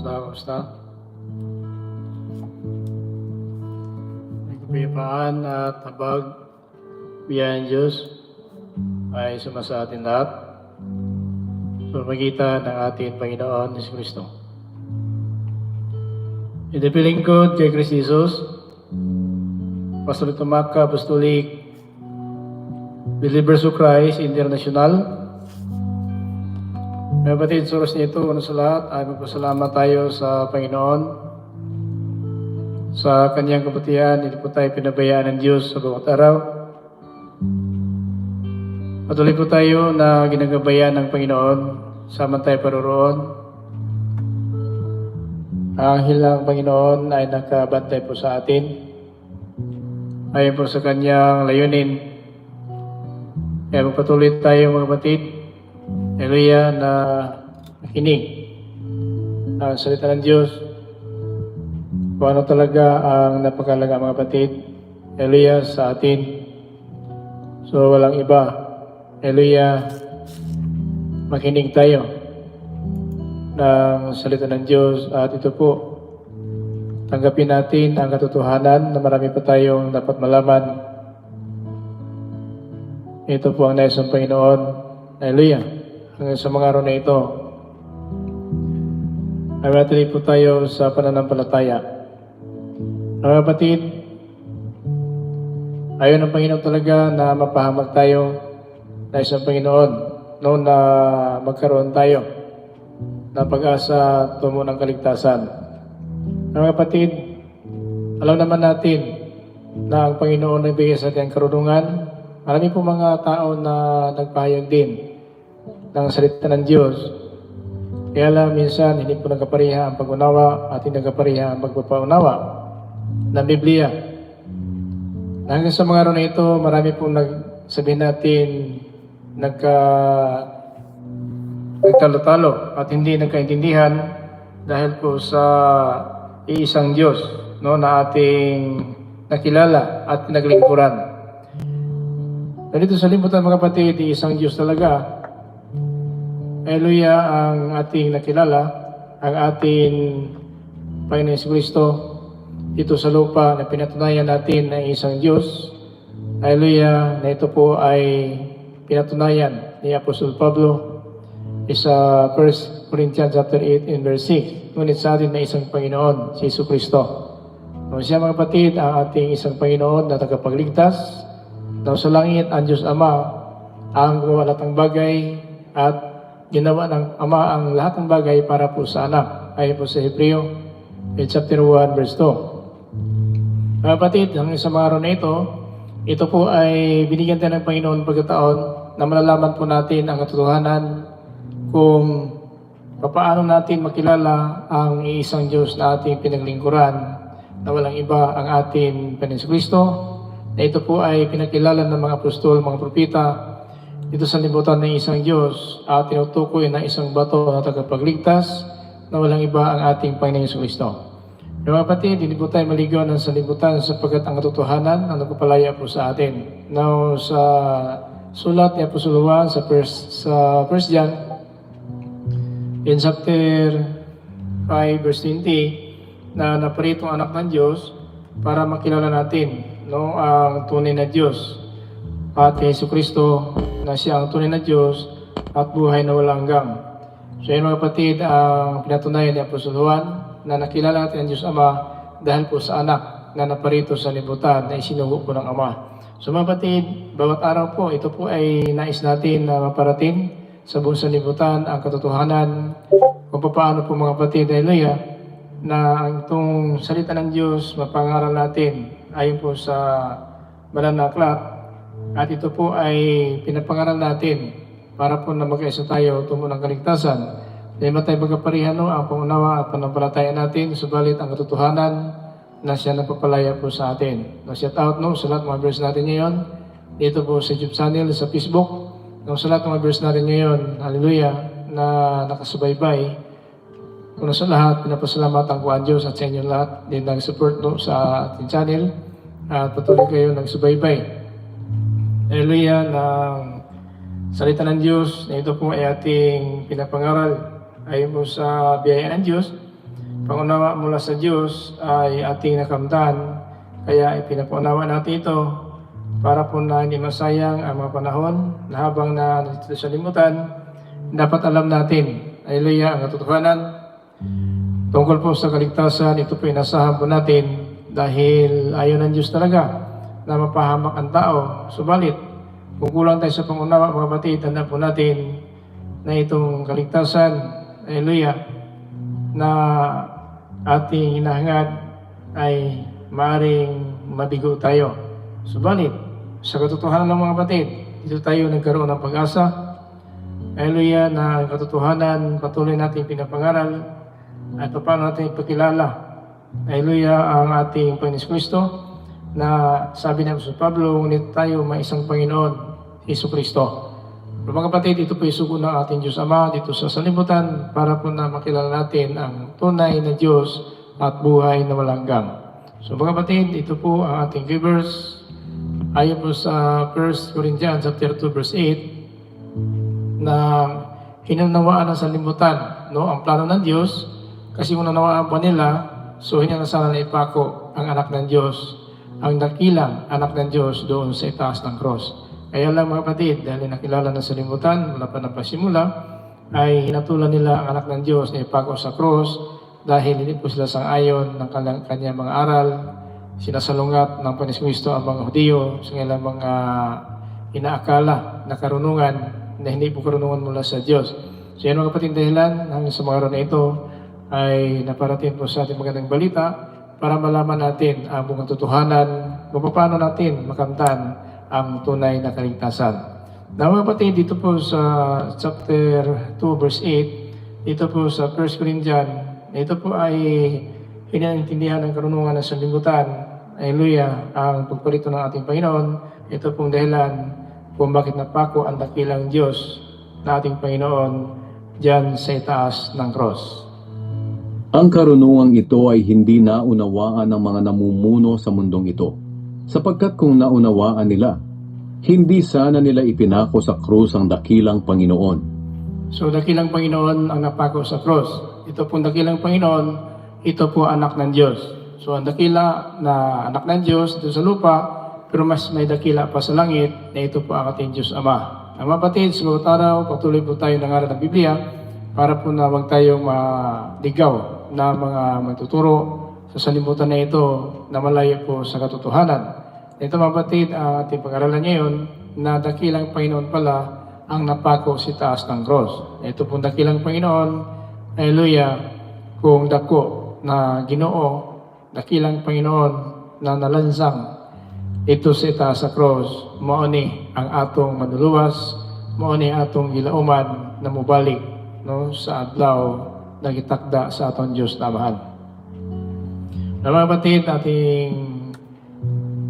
Kamusta, kamusta? Kapayapaan at habag biyayang Diyos ay sumasa atin lahat sa magitan ng ating Panginoon Yesu Kristo. Inipiling ko kay Christ Jesus, Pastor Tumaka Apostolic Believers of Christ International, mga sa oras nito, una sa lahat, ay magpasalamat tayo sa Panginoon. Sa kanyang kabutihan, hindi po tayo pinabayaan ng Diyos sa bawat araw. Patuloy po tayo na ginagabayan ng Panginoon, sama tayo paroroon. Ang anghel ng Panginoon ay nakabantay po sa atin. Ayon po sa kanyang layunin. Kaya magpatuloy tayo mga kapatid Hallelujah na nakinig ang salita ng Diyos. Kung ano talaga ang napakalaga mga kapatid. Hallelujah sa atin. So walang iba. Hallelujah. Makinig tayo ng salita ng Diyos at ito po tanggapin natin ang katotohanan na marami pa tayong dapat malaman. Ito po ang nais ng Panginoon. Hallelujah sa mga araw na ito. Ay matuloy po tayo sa pananampalataya. Mga kapatid, ayaw ng Panginoon talaga na mapahamag tayo na isang Panginoon noon na magkaroon tayo na pag-asa tumo ng kaligtasan. Mga kapatid, alam naman natin na ang Panginoon nagbigay sa ating karunungan. Marami po mga tao na nagpahayag din ng salita ng Diyos. Kaya lang minsan hindi po nagkapariha ang pag-unawa at hindi nagkapariha ang pagpapaunawa ng Biblia. Hanggang sa mga araw na ito, marami pong nagsabihin natin nagka nagtalo-talo at hindi nagkaintindihan dahil po sa iisang Diyos no, na ating nakilala at pinaglingkuran. Dito sa limutan mga kapatid, isang Diyos talaga Hallelujah ang ating nakilala, ang ating Panginoon Kristo dito sa lupa na pinatunayan natin ng isang Diyos. Hallelujah, na ito po ay pinatunayan ni Apostol Pablo sa 1 Corinthians chapter 8 in verse 6. Ngunit sa atin na isang Panginoon, si Yesu Kristo. Kung siya mga kapatid, ang ating isang Panginoon na tagapagligtas, na sa langit ang Diyos Ama, ang gumawa lahat ng bagay at ginawa ng Ama ang lahat ng bagay para po sa anak. Ayon po sa Hebreo, in chapter 1, verse 2. Mga kapatid, hanggang sa mga araw na ito, ito po ay binigyan tayo ng Panginoon pagkataon na malalaman po natin ang katotohanan kung paano natin makilala ang iisang Diyos na ating pinaglingkuran na walang iba ang ating Panginoon Kristo na ito po ay pinakilala ng mga apostol, mga propita dito sa libutan ng isang Diyos at tinutukoy na isang bato na tagapagligtas na walang iba ang ating Panginoon Kristo. Mga kapatid, hindi po tayo maligaw ng salibutan sapagkat ang katotohanan ang nagpapalaya po sa atin. Now, sa sulat ni Apostol Juan sa first, sa first John, in chapter 5, verse 20, na naparito ang anak ng Diyos para makilala natin no, ang tunay na Diyos at Yesu Kristo na siya ang tunay na Diyos at buhay na walang hanggang. So yun mga kapatid, ang pinatunayan ni Apostol Juan na nakilala natin ang Diyos Ama dahil po sa anak na naparito sa libutan na isinugo po ng Ama. So mga kapatid, bawat araw po, ito po ay nais natin na maparating sa buong sanlibutan ang katotohanan kung paano po mga kapatid, hallelujah, na ang itong salita ng Diyos mapangaral natin ayon po sa banal na aklat at ito po ay pinapangaral natin para po na mag-isa tayo tungo ng kaligtasan. Dahil matay magkaparihan no, ang pangunawa at panampalataya natin, subalit ang katotohanan na siya nagpapalaya po sa atin. No, shout out no, sa lahat mga verse natin ngayon. Dito po sa YouTube channel, sa Facebook. No, sa lahat mga verse natin ngayon, hallelujah, na nakasubaybay. Una sa lahat, pinapasalamatan ko ang Diyos at sa inyo lahat din nag-support no, sa ating channel at patuloy kayo nagsubaybay. Hallelujah, ng salita ng Diyos na ito po ay ating pinapangaral. Ayon po sa biyaya ng Diyos pangunawa mula sa Diyos ay ating nakamtan. Kaya ipinapaunawa natin ito para po na hindi masayang ang mga panahon na habang na nandito sa limutan, dapat alam natin, hallelujah, ang katotohanan. Tungkol po sa kaligtasan, ito po inasahan po natin dahil ayaw ng Diyos talaga na mapahamak ang tao. Subalit, kung kulang tayo sa pangunawa mga batid, tanda po natin na itong kaligtasan, hallelujah, na ating hinahangad ay maaring mabigo tayo. Subalit, sa katotohanan ng mga batid, dito tayo nagkaroon ng pag-asa. Hallelujah, na katotohanan patuloy nating pinapangaral at paano natin ipakilala. Hallelujah, ang ating Panginoon na sabi ng Apostol Pablo, ngunit tayo may isang Panginoon, Iso Kristo. Mga kapatid, ito po isugo ng ating Diyos Ama dito sa salimutan para po na makilala natin ang tunay na Diyos at buhay na walanggam. So mga kapatid, ito po ang ating givers. Ayon po sa 1 Corinthians chapter 2 verse 8 na hinunawaan ng salimutan no, ang plano ng Diyos kasi kung nanawaan pa nila, so hindi na naipako ang anak ng Diyos, ang dakilang anak ng Diyos doon sa itaas ng cross. Kaya lang mga kapatid, dahil nakilala na sa limutan, mula pa na pasimula, ay hinatulan nila ang anak ng Diyos na ipako sa cross dahil hindi po sila sang-ayon ng kanyang, mga aral, sinasalungat ng Panis Kristo ang mga Hudiyo sa kanilang mga inaakala na karunungan na hindi po karunungan mula sa Diyos. So yan mga kapatid dahilan hanggang sa mga araw na ito ay naparating po sa ating magandang balita para malaman natin ang buong katotohanan kung paano natin makamtan ang tunay na kaligtasan. Na dito po sa chapter 2 verse 8, dito po sa 1 Corinthians, ito po ay hinaintindihan ng karunungan ng sanlibutan. Hallelujah, ang pagpalito ng ating Panginoon. Ito pong dahilan kung bakit napako ang dakilang Diyos na ating Panginoon dyan sa itaas ng cross. Ang karunungang ito ay hindi naunawaan ng mga namumuno sa mundong ito, sapagkat kung naunawaan nila, hindi sana nila ipinako sa krus ang dakilang Panginoon. So dakilang Panginoon ang napako sa cross. Ito pong dakilang Panginoon, ito po anak ng Diyos. So ang dakila na anak ng Diyos dito sa lupa, pero mas may dakila pa sa langit na ito po ang ating Diyos Ama. Ang mga batid, bawat araw, patuloy po tayo ng aral ng Biblia para po na huwag tayong maligaw na mga magtuturo sa salimutan na ito na malayo po sa katotohanan. Ito mga batid, ang ating pag-aralan ngayon na dakilang Panginoon pala ang napako si taas ng cross. Ito pong dakilang Panginoon, Hallelujah, kung dako na ginoo, dakilang Panginoon na nalansang ito sa itaas sa cross, mauni ang atong manuluwas, mauni atong gilauman na mubalik no, sa adlaw na gitakda sa atong Diyos na mahal. Na mga batid, ating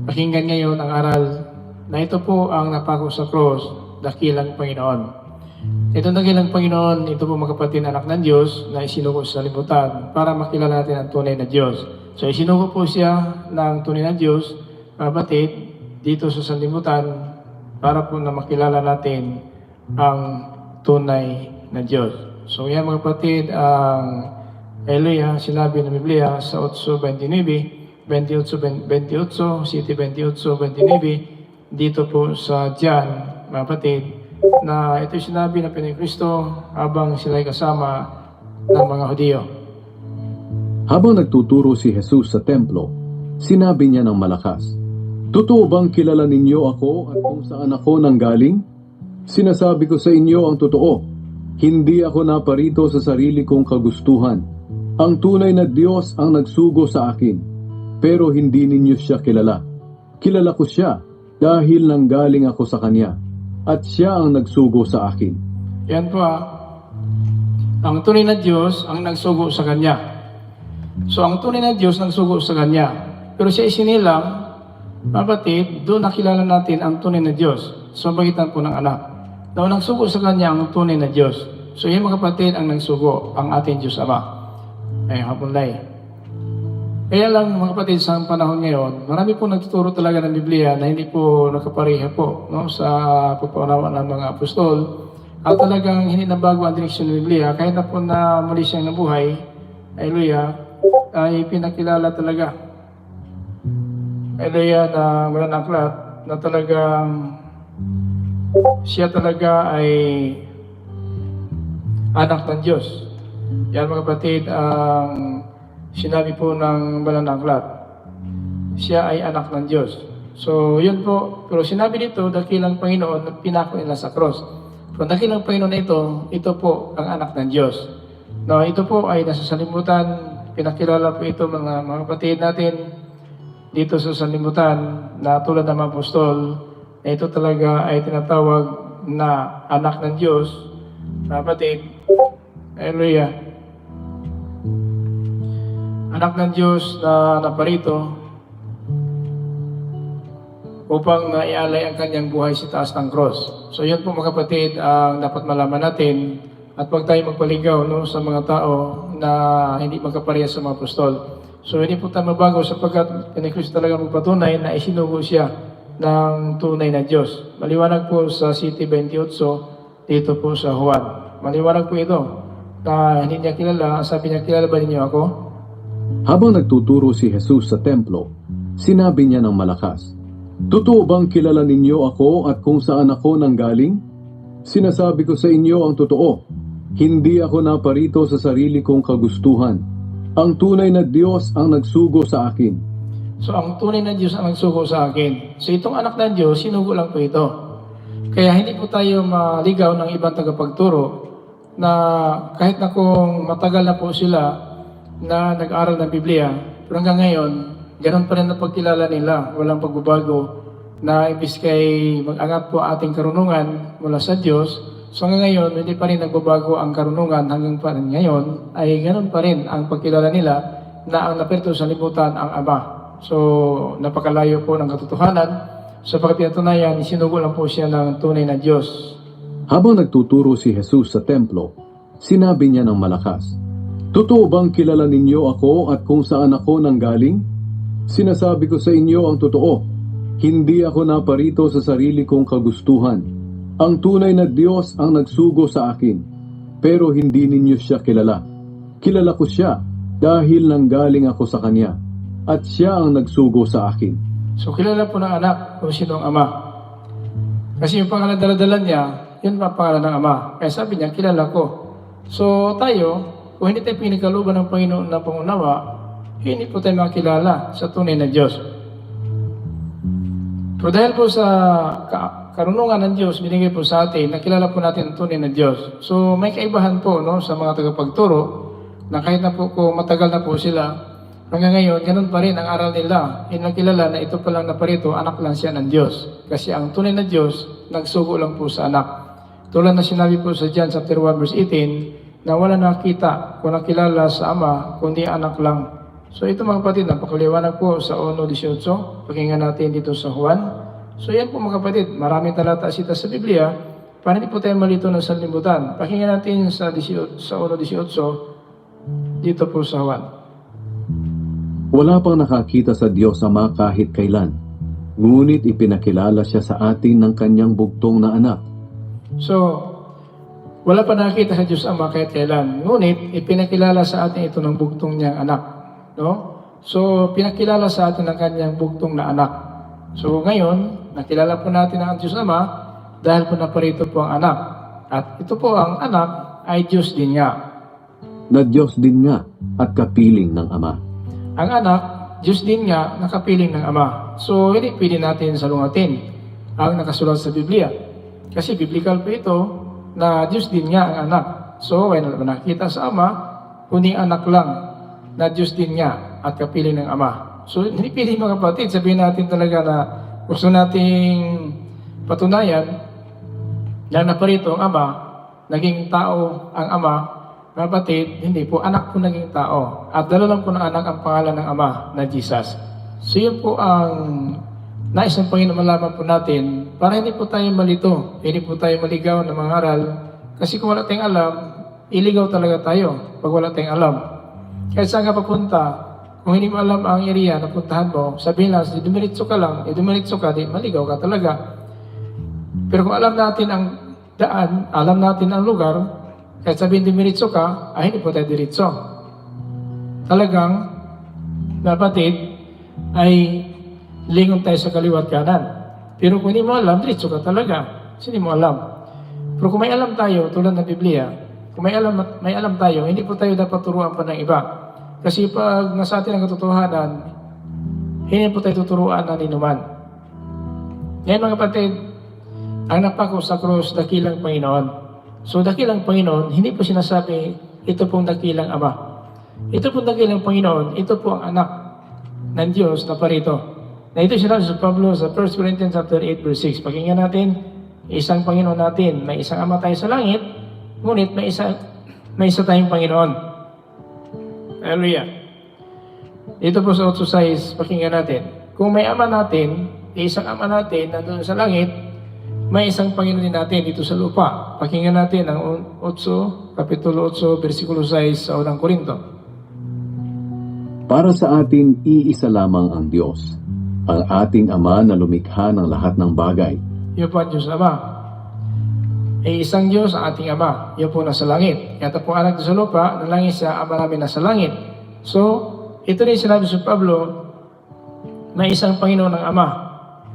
pakinggan ngayon ang aral na ito po ang napako sa cross, dakilang Panginoon. Itong dakilang Panginoon, ito po mga kapatid anak ng Diyos na isinuko sa libutan para makilala natin ang tunay na Diyos. So isinuko po siya ng tunay na Diyos, mga kapatid, dito sa sanlibutan para po na makilala natin ang tunay na Diyos. So yan mga kapatid, ang Hallelujah, sinabi ng Biblia sa 8.29, 28, 28, City 28, 29, dito po sa Diyan, mga kapatid, na ito sinabi ng Pinoy Kristo habang sila'y kasama ng mga Hudiyo. Habang nagtuturo si Jesus sa templo, sinabi niya ng malakas, Totoo bang kilala ninyo ako at kung saan ako nanggaling? Sinasabi ko sa inyo ang totoo. Hindi ako naparito sa sarili kong kagustuhan. Ang tunay na Diyos ang nagsugo sa akin. Pero hindi ninyo siya kilala. Kilala ko siya dahil nanggaling ako sa Kanya. At siya ang nagsugo sa akin. Yan po ah. Ang tunay na Diyos ang nagsugo sa Kanya. So ang tunay na Diyos nagsugo sa Kanya. Pero siya isinilang, kapatid, doon nakilala natin ang tunay na Diyos sa magitan po ng anak. Na ang nagsugo sa Kanya ang tunay na Diyos. So yan mga kapatid ang nagsugo, ang ating Diyos Ama. Ay, hapon lay. Kaya lang mga kapatid sa panahon ngayon, marami po nagtuturo talaga ng Biblia na hindi po nakapareha po no, sa pagpaunawa ng mga apostol. At talagang hindi nabago ang direksyon ng Biblia kahit na po na muli siyang nabuhay, hallelujah, ay pinakilala talaga. Elia na walang aklat na talagang siya talaga ay anak ng Diyos. Yan mga kapatid ang sinabi po ng walang aklat. Siya ay anak ng Diyos. So, yun po. Pero sinabi dito, dakilang Panginoon na pinako nila sa cross. Pero dakilang Panginoon na ito, ito po ang anak ng Diyos. No, ito po ay nasa salimutan. Pinakilala po ito mga mga kapatid natin dito sa salimutan na tulad ng mga apostol na ito talaga ay tinatawag na anak ng Diyos. Kapatid, Hallelujah. Anak ng Diyos na naparito upang naialay ang kanyang buhay sa taas ng cross. So yun po mga kapatid ang dapat malaman natin at huwag tayo magpaligaw no, sa mga tao na hindi magkaparehas sa mga apostol. So hindi po tayo mabago sapagkat ni Kristo talaga magpatunay na isinugo siya ng tunay na Diyos. Maliwanag po sa City 28 dito po sa Juan. Maliwanag po ito na hindi niya kilala. Sabi niya, kilala ba ninyo ako? Habang nagtuturo si Jesus sa templo, sinabi niya ng malakas, Totoo bang kilala ninyo ako at kung saan ako nanggaling? Sinasabi ko sa inyo ang totoo. Hindi ako naparito sa sarili kong kagustuhan. Ang tunay na Diyos ang nagsugo sa akin. So ang tunay na Diyos ang nagsuko sa akin. So itong anak ng Diyos, sinugo lang po ito. Kaya hindi po tayo maligaw ng ibang tagapagturo na kahit na kung matagal na po sila na nag-aral ng Biblia, pero hanggang ngayon, ganun pa rin na pagkilala nila, walang pagbabago, na ibis kay mag-angat po ating karunungan mula sa Diyos, so hanggang ngayon, hindi pa rin nagbabago ang karunungan hanggang pa rin ngayon, ay ganun pa rin ang pagkilala nila na ang napirito sa libutan ang Ama. So, napakalayo po ng katotohanan. Sa pagkatunayan, isinugo lang po siya ng tunay na Diyos. Habang nagtuturo si Jesus sa templo, sinabi niya ng malakas, Totoo bang kilala ninyo ako at kung saan ako nanggaling? Sinasabi ko sa inyo ang totoo. Hindi ako naparito sa sarili kong kagustuhan. Ang tunay na Diyos ang nagsugo sa akin. Pero hindi ninyo siya kilala. Kilala ko siya dahil nanggaling ako sa Kanya. At siya ang nagsugo sa akin. So, kilala po ng anak kung sino ang Ama. Kasi yung pangalan daladala niya, yun ang pangalan ng Ama. Kaya sabi niya, kilala ko. So, tayo, kung hindi tayo pinagkaluban ng Panginoon na pangunawa, hindi po tayo makilala sa tunay na Diyos. Pero dahil po sa ka- karunungan ng Diyos, binigay po sa atin, nakilala po natin ang tunay na Diyos. So may kaibahan po no, sa mga tagapagturo na kahit na po kung matagal na po sila, hanggang ngayon, ganun pa rin ang aral nila. Inakilala na ito palang naparito, anak lang siya ng Diyos. Kasi ang tunay na Diyos, nagsugo lang po sa anak. Tulad na sinabi po sa John chapter 1 verse 18, na wala nakita kung nakilala sa Ama, kundi anak lang. So ito mga kapatid, napakaliwanag po sa 1.18. Pakinggan natin dito sa Juan. So yan po mga kapatid, maraming talata sita sa Biblia. Para hindi po tayo malito ng sanlibutan. Pakinggan natin sa, 18, sa 1.18 dito po sa Juan. Wala pang nakakita sa Diyos Ama kahit kailan. Ngunit ipinakilala siya sa atin ng kanyang bugtong na anak. So, wala pa nakita sa Diyos Ama kahit kailan. Ngunit, ipinakilala sa atin ito ng bugtong niyang anak. No? So, pinakilala sa atin ng kanyang bugtong na anak. So, ngayon, nakilala po natin ang Diyos Ama dahil po naparito po ang anak. At ito po ang anak ay Diyos din niya. Na Diyos din nga at kapiling ng Ama. Ang anak, Diyos din nga, nakapiling ng Ama. So, hindi pwede natin salungatin ang nakasulat sa Biblia. Kasi biblical po ito na Diyos din nga ang anak. So, naman nakita sa Ama, kundi anak lang na Diyos din nga at kapiling ng Ama. So, hindi pwede mga kapatid, sabihin natin talaga na gusto nating patunayan na naparito ang Ama, naging tao ang Ama, kapatid, hindi po, anak po naging tao. At dala lang po ng anak ang pangalan ng Ama na Jesus. So yun po ang nais ng Panginoon malaman po natin para hindi po tayo malito, hindi po tayo maligaw ng mga aral. Kasi kung wala tayong alam, iligaw talaga tayo pag wala tayong alam. Kaya saan ka papunta, kung hindi mo alam ang area na puntahan mo, sabihin lang, dumiritso ka lang, eh dumiritso ka, di maligaw ka talaga. Pero kung alam natin ang daan, alam natin ang lugar, kahit sabihin dumiritso ka, ay hindi po tayo diritso. Talagang Kapatid, ay lingon tayo sa kaliwat kanan. Pero kung hindi mo alam, diretso ka talaga. Kasi hindi mo alam. Pero kung may alam tayo, tulad ng Biblia, kung may alam, may alam tayo, hindi po tayo dapat turuan pa ng iba. Kasi pag nasa atin ang katotohanan, hindi po tayo tuturuan ng inuman. Ngayon mga kapatid, ang napako sa krus, dakilang Panginoon. So dakilang Panginoon, hindi po sinasabi, ito pong dakilang Ama. Ito pong dakilang Panginoon, ito po ang anak ng Diyos na parito. Na ito sinabi sa Pablo sa 1 Corinthians chapter 8 verse 6. Pakinggan natin, isang Panginoon natin, may isang Ama tayo sa langit, ngunit may isa, may isa tayong Panginoon. Hallelujah. Dito po sa 8.6, pakinggan natin. Kung may ama natin, isang ama natin nandun sa langit, may isang Panginoon din natin dito sa lupa. Pakinggan natin ang 8, Kapitulo 8, versikulo 6 sa unang Korinto. Para sa atin, iisa lamang ang Diyos, ang ating Ama na lumikha ng lahat ng bagay. Iyo po ang Diyos Ama. Ay isang Diyos ang ating Ama. Iyo po nasa langit. Kaya po anak sa lupa, na langit siya, Ama namin nasa langit. So, ito rin sinabi sa Pablo, na isang Panginoon ng Ama.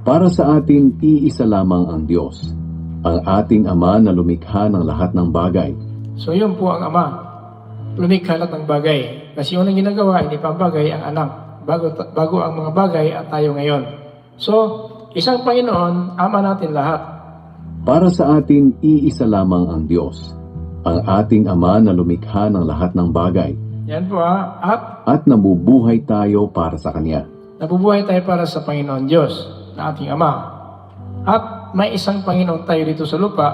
Para sa atin, iisa lamang ang Diyos, ang ating Ama na lumikha ng lahat ng bagay. So yun po ang Ama. Lumikha lahat ng bagay. Kasi unang ginagawa, hindi pa bagay ang anak. Bago, bago ang mga bagay at tayo ngayon. So, isang Panginoon, Ama natin lahat. Para sa atin, iisa lamang ang Diyos, ang ating Ama na lumikha ng lahat ng bagay, Yan po ha. At at nabubuhay tayo para sa Kanya. nabubuhay tayo para sa Panginoon Diyos, na ating Ama. At may isang Panginoon tayo dito sa lupa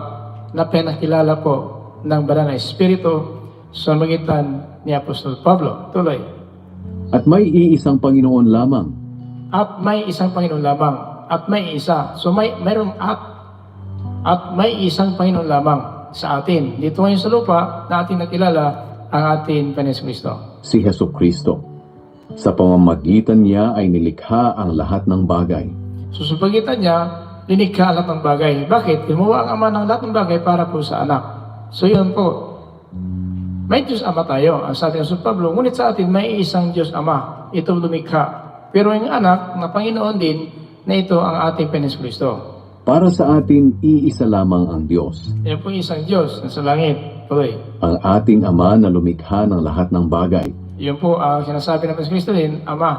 na pinakilala po ng banal na Espiritu sa magitan ni Apostol Pablo. Tuloy. At may iisang Panginoon lamang, At may isang Panginoon lamang. At may isa. So may mayroong at. At may isang Panginoon lamang sa atin. Dito ngayon sa lupa na ating nakilala ang ating Panginoon Kristo. si Heso Kristo. Sa pamamagitan niya ay nilikha ang lahat ng bagay. So sa pagitan niya, linikha lahat ng bagay. Bakit? Gumawa ang Ama ng lahat ng bagay para po sa anak. So yun po. May Diyos Ama tayo. Ang sabi ng Sul Pablo, ngunit sa atin may isang Diyos Ama. Ito lumikha. Pero yung anak na Panginoon din, na ito ang ating Panginoon Kristo. Para sa atin, iisa lamang ang Diyos, Yan po isang Diyos na sa langit. Tuloy. ang ating Ama na lumikha ng lahat ng bagay. Yun po ang sinasabi ng Panginoon Kristo din, Ama.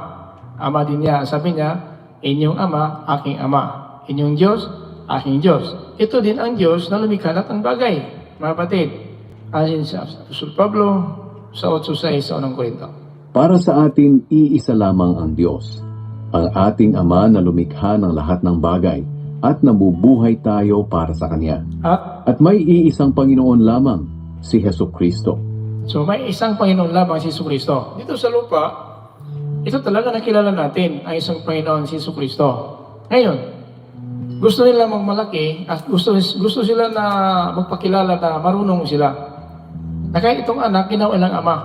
Ama din niya. Sabi niya, inyong Ama, aking Ama. Inyong Diyos, aking Diyos. Ito din ang Diyos na lumikha lahat ng bagay. Mga kapatid, asin sa Apostol Pablo sa 8.6 sa unang Korinto. Para sa atin, iisa lamang ang Diyos, ang ating Ama na lumikha ng lahat ng bagay, at nabubuhay tayo para sa Kanya. At At may iisang Panginoon lamang, si Heso Kristo. so may isang Panginoon lamang si Kristo. Dito sa lupa, ito talaga nakilala natin ang isang Panginoon si Yesu Kristo. Ngayon, gusto nila magmalaki at gusto, gusto sila na magpakilala na marunong sila. Na kahit itong anak, ginawa lang ama.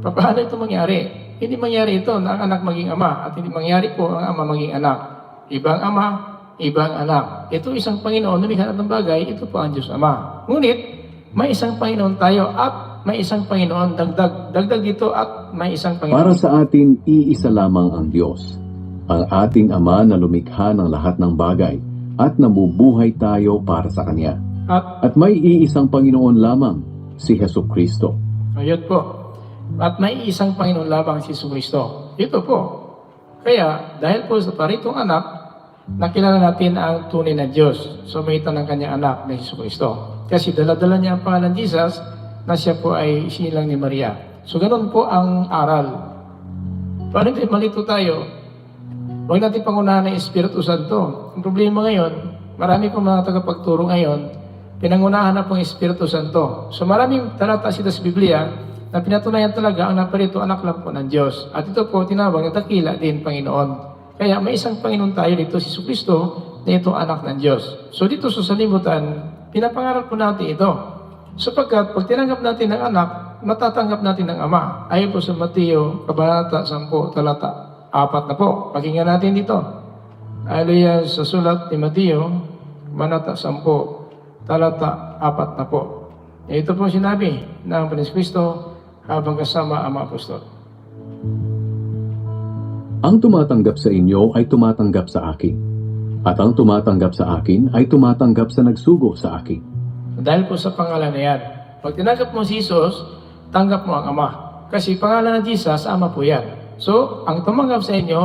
Pa- Paano ito mangyari? Hindi mangyari ito na ang anak maging ama at hindi mangyari po ang ama maging anak. Ibang ama, ibang anak. Ito isang Panginoon na lahat ng bagay, ito po ang Diyos Ama. Ngunit, may isang Panginoon tayo at may isang Panginoon dagdag. Dagdag dito at may isang Para Panginoon. sa atin, iisa lamang ang Diyos, ang ating Ama na lumikha ng lahat ng bagay, at nabubuhay tayo para sa Kanya. At At may iisang Panginoon lamang, si Heso Kristo. ayun po. At may isang Panginoon lamang si Yesu Kristo. Ito po. Kaya, dahil po sa paritong anak, nakilala natin ang tunay na Diyos sa magitan ng kanyang anak na Yesu Kristo. Kasi dala-dala niya ang pangalan Jesus na siya po ay sinilang ni Maria. So ganun po ang aral. Paano din malito tayo? Huwag natin pangunahan ng Espiritu Santo. Ang problema ngayon, marami pong mga tagapagturo ngayon, pinangunahan na pong Espiritu Santo. So maraming talata sila sa Biblia na pinatunayan talaga ang naparito anak lang po ng Diyos. At ito po tinawag na dakila din Panginoon. Kaya may isang Panginoon tayo dito, si Kristo, na ito anak ng Diyos. So dito sa salimutan, pinapangarap po natin ito. Sapagkat pag tinanggap natin ng anak, matatanggap natin ng ama. Ayon po sa Mateo, Kabanata 10, talata 4 na po. Pakinggan natin dito. Hallelujah sa sulat ni Mateo, Kabanata 10, talata 4 na po. Ito po sinabi ng Panis Kristo habang kasama ang mga apostol. Ang tumatanggap sa inyo ay tumatanggap sa akin. At ang tumatanggap sa akin ay tumatanggap sa nagsugo sa akin. Dahil po sa pangalan na yan. Pag tinanggap mo si Jesus, tanggap mo ang Ama. Kasi pangalan ng Jesus, Ama po yan. So, ang tumanggap sa inyo,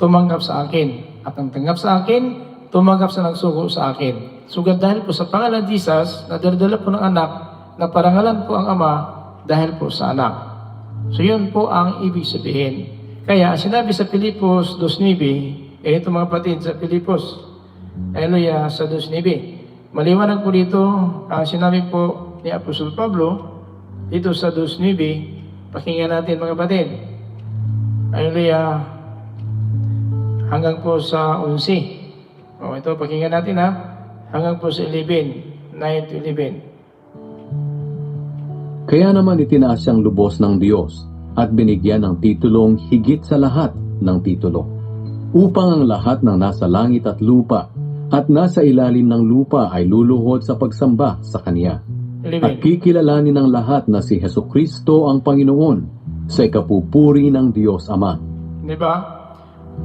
tumanggap sa akin. At ang tanggap sa akin, tumanggap sa nagsugo sa akin. Sugat dahil po sa pangalan ng Jesus, na daladala po ng anak, na parangalan po ang Ama dahil po sa anak. So yun po ang ibig sabihin. Kaya sinabi sa Pilipos 2.9, eh ito mga kapatid sa Pilipos, Hallelujah, sa 2.9. Maliwanag po dito ang sinabi po ni Apostol Pablo dito sa 2.9. Pakinggan natin mga kapatid. Hallelujah. Hanggang po sa 11. O ito, pakinggan natin ha. Hanggang po sa 11. 9 to 11. Kaya naman itinaas siyang lubos ng Diyos at binigyan ng titulong higit sa lahat ng titulo. Upang ang lahat ng nasa langit at lupa at nasa ilalim ng lupa ay luluhod sa pagsamba sa Kanya. 11. At kikilalanin ng lahat na si Heso Kristo ang Panginoon sa ikapupuri ng Diyos Ama. Di ba?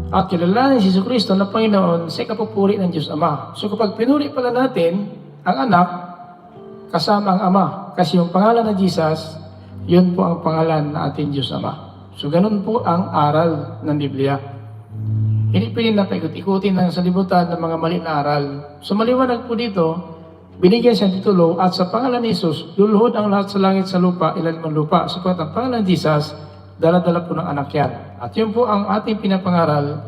At kilalanin si Kristo na Panginoon sa kapupuri ng Diyos Ama. So kapag pinuri pala natin ang anak, kasama ang Ama. Kasi yung pangalan ng Jesus, yun po ang pangalan ng ating Diyos Ama. So ganun po ang aral ng Biblia. Pwede na paikot-ikutin ng salibutan ng mga mali na aral. So po dito, binigyan siya titulo at sa pangalan ni Jesus, luluhod ang lahat sa langit sa lupa, ilalim ng lupa. Sapagkat ang pangalan ni Jesus, dala-dala po ng anak yan. At yun po ang ating pinapangaral,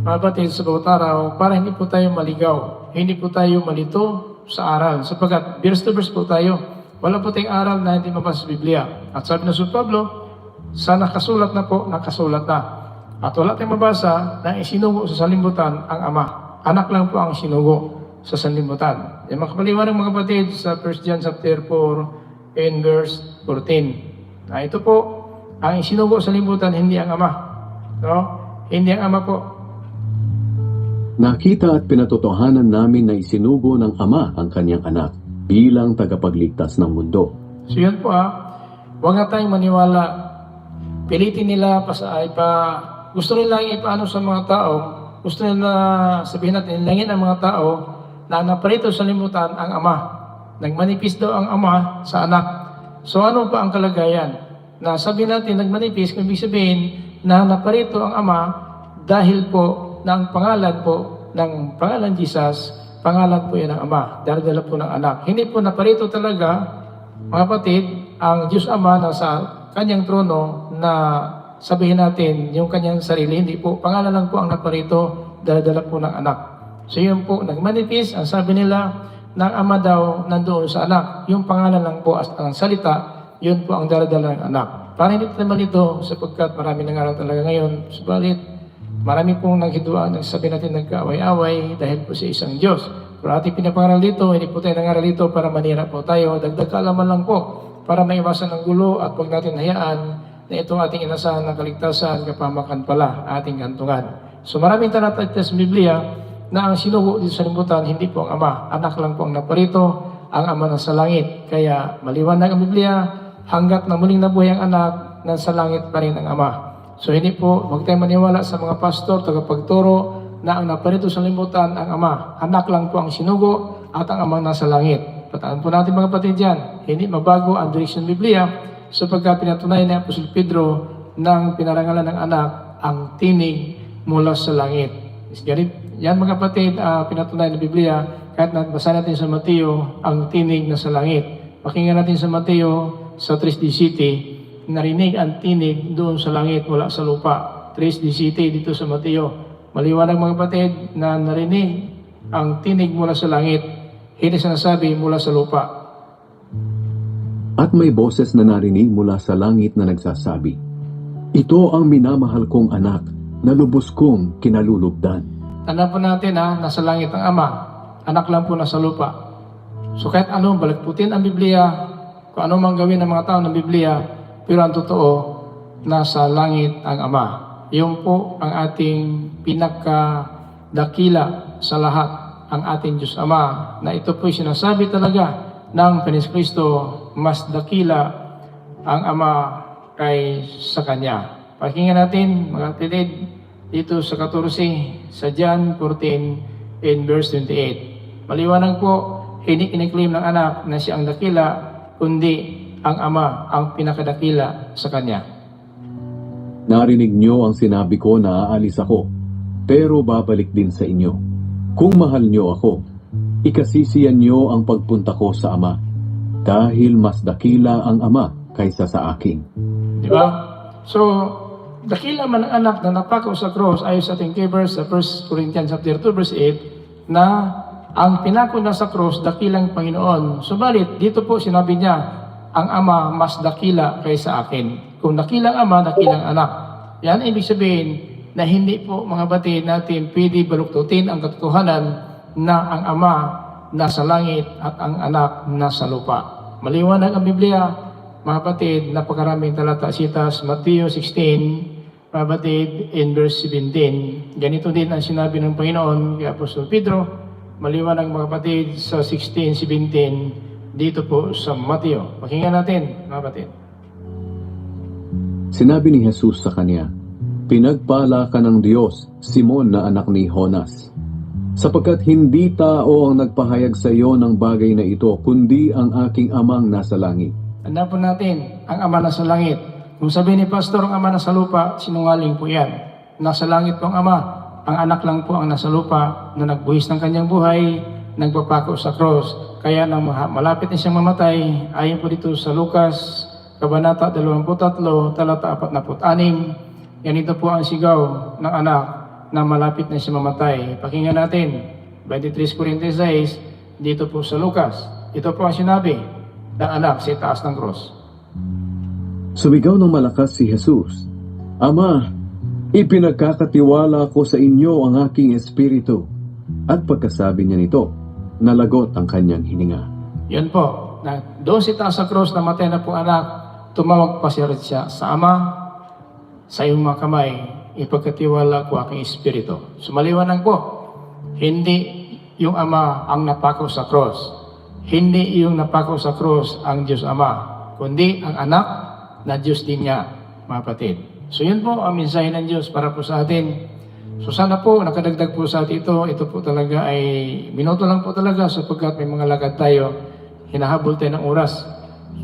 mga batid sa bawat araw, para hindi po tayo maligaw, hindi po tayo malito sa aral. Sapagkat verse to verse po tayo, wala po tayong aral na hindi mabasa sa Biblia. At sabi ng Sul Pablo, sa nakasulat na po, nakasulat na. At wala tayong mabasa na isinugo sa salimutan ang Ama. Anak lang po ang sinugo sa sanlibutan. Yung makapaliwanag mga kapatid sa 1 John chapter 4 and verse 14. Na ito po, ang isinugo sa libutan, hindi ang Ama. No? Hindi ang Ama po. Nakita at pinatotohanan namin na isinugo ng Ama ang kanyang anak bilang tagapagligtas ng mundo. So yun po ah, huwag na tayong maniwala. Pilitin nila pa sa ay pa, gusto nila ipaano sa mga tao, gusto nila sabihin natin, langin ang mga tao na naparito sa limutan ang Ama. Nagmanipis daw ang Ama sa anak. So ano pa ang kalagayan? Na sabi natin, nagmanipis, kung ibig sabihin na naparito ang Ama dahil po ng pangalan po ng pangalan Jesus, pangalan po yan ng Ama, dala po ng anak. Hindi po naparito talaga mga kapatid, ang Diyos Ama na sa kanyang trono na sabihin natin yung kanyang sarili, hindi po, pangalan lang po ang naparito, dala-dala po ng anak. So yun po, nagmanifest, ang sabi nila, ng ama daw nandoon sa anak. Yung pangalan lang po as ang salita, yun po ang dala-dala ng anak. Para hindi tayo malito sapagkat marami nangaral talaga ngayon. Subalit, marami pong naghiduan, nagsabi natin nagkaaway-away dahil po sa isang Diyos. Pero ating pinapangaral dito, hindi po tayo nangaral dito para manira po tayo. Dagdag kaalaman lang po para maiwasan ng gulo at huwag natin hayaan na itong ating inasahan ng kaligtasan, kapamakan pala ating kantungan. So maraming talata sa Biblia na ang sinugo dito sa limutan, hindi po ang Ama. Anak lang po ang naparito, ang Ama na sa langit. Kaya maliwanag ang Biblia, hanggat na muling nabuhay ang anak, nasa langit pa rin ang Ama. So hindi po, huwag tayong maniwala sa mga pastor, tagapagturo, na ang naparito sa limutan ang Ama. Anak lang po ang sinugo at ang Ama nasa langit. Pataan po natin mga kapatid dyan, hindi mabago ang direksyon Biblia sapagkat pinatunayan ni Apostol Pedro ng pinarangalan ng anak ang tinig mula sa langit. Ganit, yan mga kapatid, uh, pinatunayan ng Biblia kahit nabasa natin sa Mateo ang tinig na sa langit. Pakinggan natin sa Mateo sa 3.17, narinig ang tinig doon sa langit mula sa lupa. 3.17 dito sa Mateo. Maliwanag mga kapatid na narinig ang tinig mula sa langit, hindi sinasabi mula sa lupa. At may boses na narinig mula sa langit na nagsasabi, Ito ang minamahal kong anak na lubos kong kinalulugdan. Tandaan po natin ha, nasa langit ang Ama, anak lang po nasa lupa. So kahit ano, balagputin ang Biblia, kung ano mang gawin ng mga tao ng Biblia, pero ang totoo, nasa langit ang Ama. Yun po ang ating pinakadakila sa lahat, ang ating Diyos Ama, na ito po'y sinasabi talaga ng Penis Kristo, mas dakila ang Ama kay sa Kanya. Pakinggan natin, mga kapatid, dito sa 14 sa John 14 in verse 28. Maliwanag po, hindi kiniklaim ng anak na siya ang dakila, kundi ang ama ang pinakadakila sa kanya. Narinig niyo ang sinabi ko na aalis ako, pero babalik din sa inyo. Kung mahal niyo ako, ikasisiyan niyo ang pagpunta ko sa Ama, dahil mas dakila ang Ama kaysa sa akin. Di ba? So, dakila man ang anak na napakaw sa cross ayon sa ating verse sa 1 Corinthians chapter 2 verse 8 na ang pinako na sa cross dakilang Panginoon. Subalit dito po sinabi niya ang ama mas dakila kaysa akin. Kung dakilang ama, dakilang anak. Yan ibig sabihin na hindi po mga batid natin pwede baluktutin ang katotohanan na ang ama nasa langit at ang anak nasa lupa. Maliwanag ang Biblia, mga batid, napakaraming talata sitas, Matthew 16, mga batid, in verse 17. Ganito din ang sinabi ng Panginoon kay Apostol Pedro, maliwanag mga batid sa 16, 17, dito po sa Matthew. Pakinggan natin, mga batid. Sinabi ni Jesus sa kanya, Pinagpala ka ng Diyos, Simon na anak ni Jonas. Sapagkat hindi tao ang nagpahayag sa iyo ng bagay na ito, kundi ang aking amang nasa langit. Tanda po natin, ang ama na sa langit. Kung sabi ni Pastor, ang ama na sa lupa, sinungaling po yan. Nasa langit po ang ama. Ang anak lang po ang nasa lupa na nagbuhis ng kanyang buhay, nagpapako sa cross. Kaya nang malapit na siyang mamatay, ayon po dito sa Lucas, Kabanata 23, talata 46, ganito po ang sigaw ng anak na malapit na siya mamatay. Pakinggan natin, 23 Corinthians 6, dito po sa Lucas. Ito po ang sinabi ng anak sa taas ng cross. Sumigaw ng malakas si Jesus, Ama, ipinagkakatiwala ko sa inyo ang aking espiritu. At pagkasabi niya nito, nalagot ang kanyang hininga. Yan po, na doon si taas sa cross na matay na po anak, tumawag pa siya siya sa Ama, sa iyong mga kamay, ipagkatiwala ko aking espiritu. Sumaliwanag po, hindi yung Ama ang napakaw sa cross. Hindi yung napakaw sa cross ang Diyos Ama, kundi ang anak na Diyos din niya, mga kapatid. So yun po ang mensahe ng Diyos para po sa atin. So sana po, nakadagdag po sa atin ito, ito po talaga ay minuto lang po talaga sapagkat may mga lakad tayo, hinahabol tayo ng oras.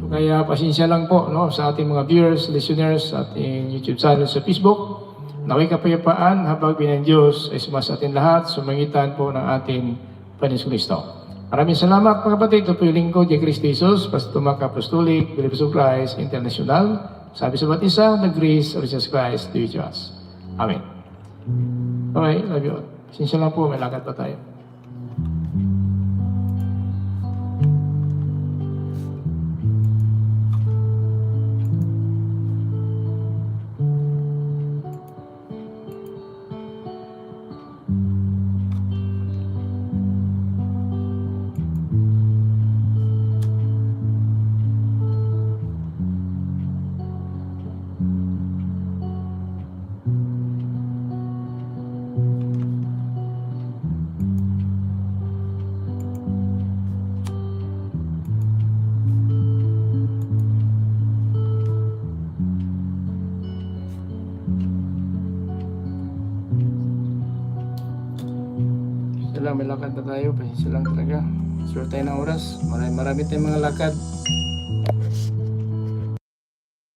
So kaya pasensya lang po no, sa ating mga viewers, listeners, sa ating YouTube channel sa Facebook. Naway kapayapaan habang binan Diyos ay sumasa atin lahat, sumangitan po ng ating Panginoon Kristo. Maraming salamat mga kapatid. Ito po yung lingkod kay Kristo Jesus, Pastor Mark Apostolic, Believers of Christ International. Sabi sa ba't isa, the grace of Jesus Christ be with us. Amen. Okay, love you all. Sinsya lang po, may lakad pa tayo. Tayong mga lakad.